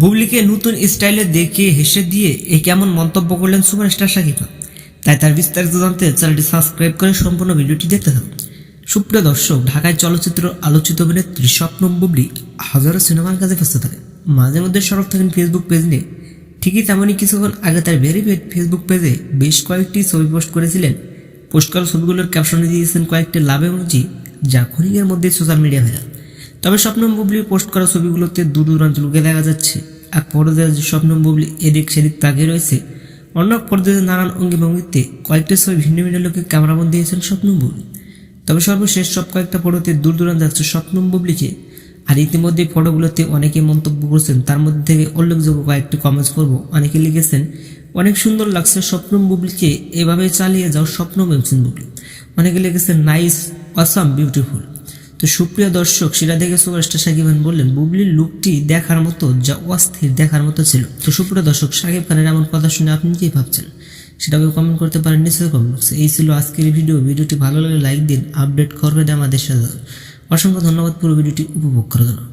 বুবলিকে নতুন স্টাইলে দেখে হেসে দিয়ে এ কেমন মন্তব্য করলেন সুপারস্টার শাকিব তাই তার বিস্তারিত জানতে চ্যানেলটি সাবস্ক্রাইব করে সম্পূর্ণ ভিডিওটি দেখতে থাকুন। সুপ্রিয় দর্শক, ঢাকায় চলচ্চিত্র আলোচিত অভিনেত্রী স্বপ্নম বুবলি হাজারো সিনেমার কাজে ব্যস্ত থাকে। মাঝে মধ্যে সরব থাকেন ফেসবুক পেজ নিয়ে। ঠিকই তেমনই কিছুক্ষণ আগে তার ভেরিফাইড ফেসবুক পেজে বেশ কয়েকটি ছবি পোস্ট করেছিলেন। পোস্ট করা ছবিগুলোর ক্যাপশনে দিয়েছেন কয়েকটি লাভ এমোজি যা ক্ষণিকের মধ্যে সোশ্যাল মিডিয়া ভাইরাল তবে স্বপ্নম বুবলি পোস্ট করা ছবিগুলোতে দূর দূরান্ত লুকে দেখা যাচ্ছে। এক পর্যায়ে যে স্বপ্নম বুবলি এদিক সেদিক তাকিয়ে রয়েছে, অন্য এক পর্যায়ে নানান অঙ্গি ভঙ্গিতে কয়েকটি ছবি ভিন্ন ভিন্ন লোকে ক্যামেরাবন্দি দিয়েছেন স্বপ্নম বুবলি। তবে সর্বশেষ সব কয়েকটা ফটোতে দূর দূরান্ত যাচ্ছে স্বপ্নম বুবলিকে, আর ইতিমধ্যে ফটোগুলোতে অনেকে মন্তব্য করছেন, তার মধ্যে থেকে উল্লেখযোগ্য কয়েকটি কমেন্টস করব অনেকে লিখেছেন, অনেক সুন্দর লাগছে স্বপ্নম বুবলিকে, এভাবে চালিয়ে যাও স্বপ্ন মেমসিন বুবলি। অনেকে লিখেছেন, নাইস, অসাম, বিউটিফুল। তো সুপ্রিয় দর্শক সেটা দেখে সুপারস্টার সাকিব খান বললেন, বুবলির লুকটি দেখার মতো যা অস্থির দেখার মতো ছিল। তো সুপ্রিয় দর্শক, সাকিব খানের এমন কথা শুনে আপনি কি ভাবছেন? সেটাকে কমেন্ট করতে পারেন নিশ্চয় কমেন্ট বক্সে এই ছিল আজকের ভিডিও ভিডিওটি ভালো লাগলে লাইক দিন আপডেট করবেন আমাদের সাথে। অসংখ্য ধন্যবাদ, পুরো ভিডিওটি উপভোগ করার জন্য